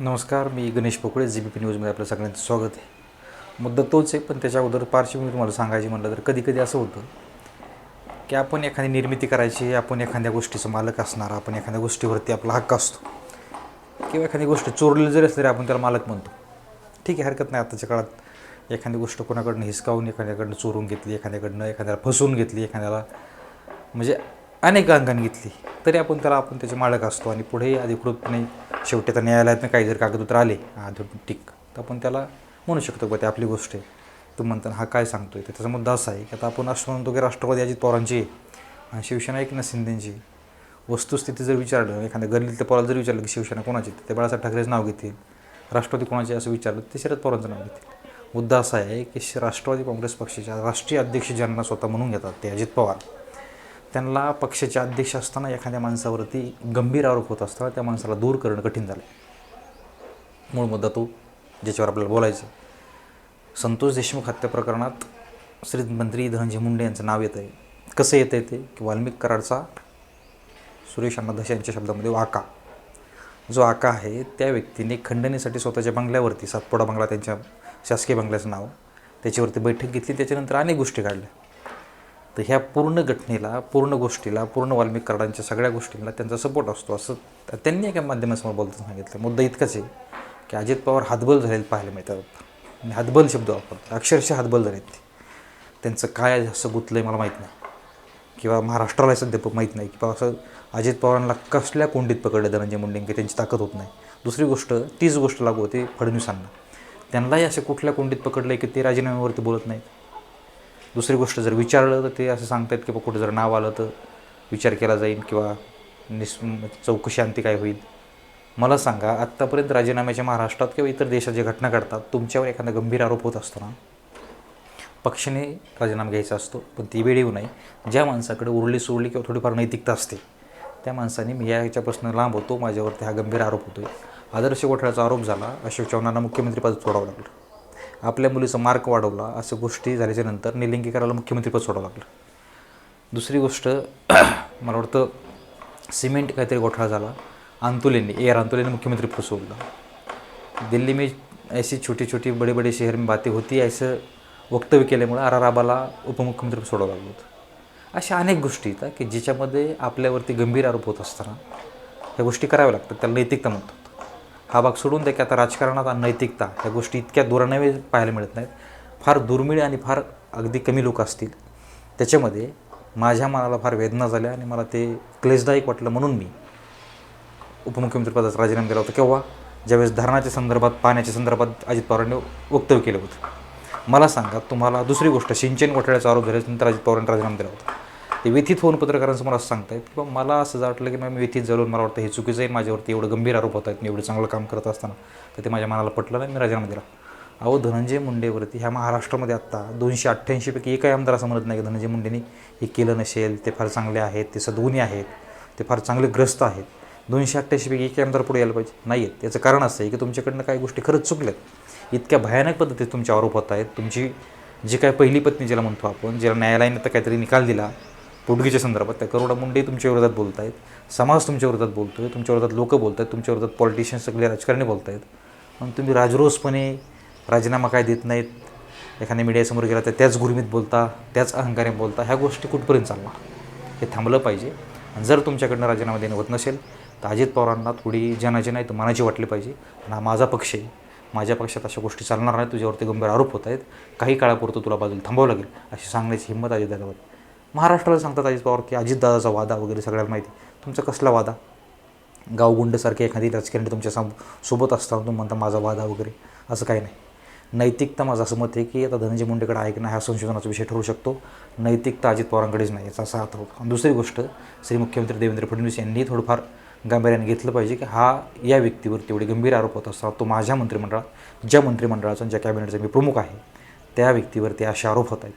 नमस्कार मी Ganesh Pokale G B P न्यूजमध्ये आपलं सगळ्यांचं स्वागत आहे. मुद्दा तोच आहे पण त्याच्या अगोदर पार्श्वभूमी तुम्हाला सांगायची म्हटलं तर कधी कधी असं होतं की आपण एखादी निर्मिती करायची आपण एखाद्या गोष्टीचं मालक असणार आपण एखाद्या गोष्टीवरती आपला हक्क असतो. किंवा एखादी गोष्ट चोरलेली जरी असली तरी आपण त्याला मालक म्हणतो. ठीक आहे हरकत नाही. आताच्या काळात एखादी गोष्ट कोणाकडनं हिसकावून एखाद्याकडनं चोरून घेतली एखाद्याकडनं एखाद्याला फसवून घेतली एखाद्याला म्हणजे अनेक अंगाने घेतली तरी आपण त्याला आपण त्याचे मालक असतो आणि पुढे अधिकृतपणे शेवटी आता न्यायालयातनं काही जर कागदपत्र आले टिक तर आपण त्याला म्हणू शकतो बा ते आपली गोष्ट आहे. तू म्हणताना हा काय सांगतो तर त्याचा मुद्दा असा आहे की आता आपण असं म्हणतो की राष्ट्रवादी अजित पवारांची आहे आणि शिवसेना एकनाथ शिंदेची वस्तुस्थिती जर विचारलं एखाद्या गल्लीतल्या पोराला जर विचारलं की शिवसेना कोणाची तर ते बाळासाहेब ठाकरेचं नाव घेतील. राष्ट्रवादी कोणाचे असं विचारलं ते शरद पवारांचं नाव घेतील. मुद्दा असा आहे की राष्ट्रवादी काँग्रेस पक्षाच्या राष्ट्रीय अध्यक्ष ज्यांना स्वतः म्हणून घेतात ते अजित पवार. त्यांना पक्षाचे अध्यक्ष असताना एखाद्या माणसावरती गंभीर आरोप होत असताना त्या माणसाला दूर करणं कठीण झालं मूळ मुद्दा तो ज्याच्यावर आपल्याला बोलायचं संतोष देशमुख हत्या प्रकरणात श्री मंत्री धनंजय मुंडे यांचं नाव येतं आहे कसं येतं आहे ते? की वाल्मिक कराडचा सुरेश अण्णा धस यांच्या शब्दामध्ये वाका. जो आका आहे त्या व्यक्तीने खंडणीसाठी स्वतःच्या बंगल्यावरती सातपुडा बंगला त्यांच्या शासकीय बंगल्याचं नाव त्याच्यावरती बैठक घेतली. त्याच्यानंतर अनेक गोष्टी काढल्या. तर ह्या पूर्ण घटनेला पूर्ण गोष्टीला पूर्ण वाल्मिककरांच्या सगळ्या गोष्टींना त्यांचा सपोर्ट असतो असं त्यांनी एका माध्यमासमोर बोलताना सांगितलं. मुद्दा इतकाच आहे की अजित पवार हातबल झालेले पाहायला मिळतात. आणि हातबल शब्द वापरतात. अक्षरशः हातबल झालेत त्यांचं काय असं गुतलं आहे मला माहीत नाही. किंवा महाराष्ट्राला सध्या माहीत नाही. किंवा असं अजित पवारांना कसल्या कोंडीत पकडलं धनंजय मुंडेंकी त्यांची ताकद होत नाही. दुसरी गोष्ट तीच गोष्ट लागू होते फडणवीसांना. त्यांनाही असे कुठल्या कोंडीत पकडलं आहे की ते राजीनाम्यावरती बोलत नाहीत. दुसरी गोष्ट जर विचारलं तर ते असं सांगतात की बा कुठं जर नाव आलं तर विचार केला जाईल किंवा निस म्हणजे चौकशी अंती काय होईल. मला सांगा आत्तापर्यंत राजीनाम्याच्या महाराष्ट्रात किंवा इतर देशात ज्या घटना घडतात तुमच्यावर एखादा गंभीर आरोप होत असताना पक्षाने राजीनामा घ्यायचा असतो पण ती वेळ येऊ नये. ज्या माणसाकडे उरली सोडली किंवा थोडीफार नैतिकता असते त्या माणसाने मी याच्यापासून लांब होतो माझ्यावरती हा गंभीर आरोप होतो आदर्श घोटाळ्याचा आरोप झाला अशोक चव्हाणांना मुख्यमंत्रीपद सोडावं लागलं. आपल्या मुलीचा मार्क वाढवला असं गोष्टी झाल्याच्यानंतर निलंगेकराला मुख्यमंत्रीपद सोडावं लागलं. दुसरी गोष्ट मला वाटतं सिमेंट काहीतरी घोटाळा झाला. अंतुलेंनी ए आर अंतुलेने मुख्यमंत्रीपद सोडलं. दिल्ली में ऐसी छोटी छोटी बड़े बड़े शहर में बातें होती ऐसं वक्तव्य केल्यामुळं आर आर आबाला उपमुख्यमंत्री सोडावं लागलं होतं. अशा अनेक गोष्टी येतात की ज्याच्यामध्ये आपल्यावरती गंभीर आरोप होत असताना ह्या गोष्टी कराव्या लागतात त्याला नैतिकता म्हणतो हा भाग सोडून द्या की आता राजकारणात नैतिकता ह्या गोष्टी इतक्या दुरानवे पाहायला मिळत नाहीत. फार दुर्मिळ आणि फार अगदी कमी लोक असतील. त्याच्यामध्ये माझ्या मनाला फार वेदना झाल्या आणि मला ते क्लेशदायक वाटलं म्हणून मी उपमुख्यमंत्रीपदाचा राजीनामा दिला होता. केव्हा? ज्यावेळेस धरणाच्या संदर्भात पाण्याच्या संदर्भात अजित पवारांनी वक्तव्य केलं होतं. मला सांगा तुम्हाला दुसरी गोष्ट सिंचन घोटाळ्याचा आरोप झाल्यानंतर अजित पवारांनी राजीनामा दिला होता. ते व्यथित होऊन पत्रकारांसमोर असं सांगतायत की बा मला असं वाटलं की मॅम व्यथित झालो मला वाटतं हे चुकीचं आहे माझ्यावरती एवढं गंभीर आरोप होत आहेत मी एवढं चांगलं काम करत असताना तर ते माझ्या मनाला पटलं नाही मी राजीनामा दिला. अहो धनंजय मुंडेवरती ह्या महाराष्ट्रामध्ये आत्ता दोनशे अठ्ठ्याऐंशीपैकी एकही आमदार असं म्हणत नाही की धनंजय मुंडेंनी हे केलं नसेल ते फार चांगले आहेत ते सद्गुणी आहेत ते फार चांगले ग्रस्त आहेत. दोनशे अठ्ठ्याऐंशीपैकी एक आमदार पुढे यायला पाहिजे नाही आहेत. त्याचं कारण असं आहे की तुमच्याकडनं काही गोष्टी खरंच चुकल्यात. इतक्या भयानक पद्धतीत तुमचे आरोप होत आहेत तुमची जी काय पहिली पत्नी ज्याला म्हणतो आपण ज्याला न्यायालयाने तर काहीतरी निकाल दिला पोटगीच्या संदर्भात त्या करोडा मुंडे तुमच्या विरोधात बोलत आहेत समाज तुमच्या विरोधात बोलतो आहे तुमच्या विरोधात लोकं बोलत आहेत तुमच्या विरोधात पॉलिटिशियन्स सगळे राजकारणी बोलत आहेत आणि तुम्ही राजरोसपणे राजीनामा काय देत नाहीत? एखाद्या मीडियासमोर गेला तर त्याच गुरमीत बोलता त्याच अहंकारे बोलता ह्या गोष्टी कुठपर्यंत चालणार? हे थांबलं पाहिजे. आणि जर तुमच्याकडनं राजीनामा देणं होत नसेल तर अजित पवारांना थोडी जनाची नाही तर मनाची वाटली पाहिजे. आणि हा माझा पक्ष आहे. माझ्या पक्षात अशा गोष्टी चालणार नाहीत. तुझ्यावरती गंभीर आरोप होत आहेत. काही काळापुरतं तुला बाजूला थांबावं लागेल अशी सांगण्याची हिंमत अजित दादावर महाराष्ट्राला सांगतात अजित पवार की अजितदादाचा वादा वगैरे सगळ्याला माहिती तुमचा कसला वादा? गावगुंडसारखे एखादी राजकारणी तुमच्या सम सोबत असताना तुम्ही म्हणता माझा वादा वगैरे असं काही नाही. नैतिकता माझं असं मत आहे की आता धनंजय मुंडेकडे आहे की नाही हा संशोधनाचा विषय ठरू शकतो. नैतिकता अजित पवारांकडेच नाही याचा असा अर्थ होतो. आणि दुसरी गोष्ट श्री मुख्यमंत्री देवेंद्र फडणवीस यांनी थोडंफार गांभीर्याने घेतलं पाहिजे की हा या व्यक्तीवरती एवढे गंभीर आरोप होत असतात. तो माझ्या मंत्रिमंडळात ज्या मंत्रिमंडळाचा ज्या कॅबिनेटचा मी प्रमुख आहे त्या व्यक्तीवरती असे आरोप होत आहेत.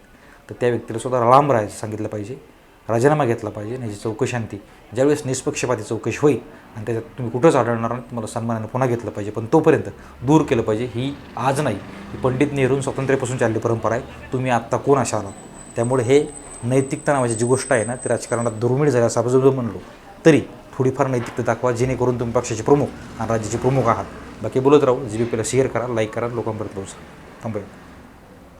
तर त्या व्यक्तीला सुद्धा लांब राहायचं सांगितलं पाहिजे राजीनामा घेतला पाहिजे आणि याची चौकशी आणती ज्यावेळेस निष्पक्षपाती चौकशी होईल आणि त्याच्यात तुम्ही कुठंच आढळणार नाही तुम्हाला सन्मानाने पुन्हा घेतलं पाहिजे. पण तोपर्यंत दूर केलं पाहिजे ही आज नाही. ही पंडित नेहरू स्वातंत्र्यापासून चालली परंपरा आहे. तुम्ही आत्ता कोण अशा आलात त्यामुळे हे नैतिकता नावाची जी गोष्ट आहे ना ती राजकारणात दुर्मिळ झाली असं आपण म्हणलो. तरी थोडीफार नैतिकता दाखवा जेणेकरून तुम्ही पक्षाचे प्रमुख आणि राज्याचे प्रमुख आहात. बाकी बोलत राहू. जी बी पीला शेअर करा लाईक करा लोकांपर्यंत पोहोचा. थांबूया.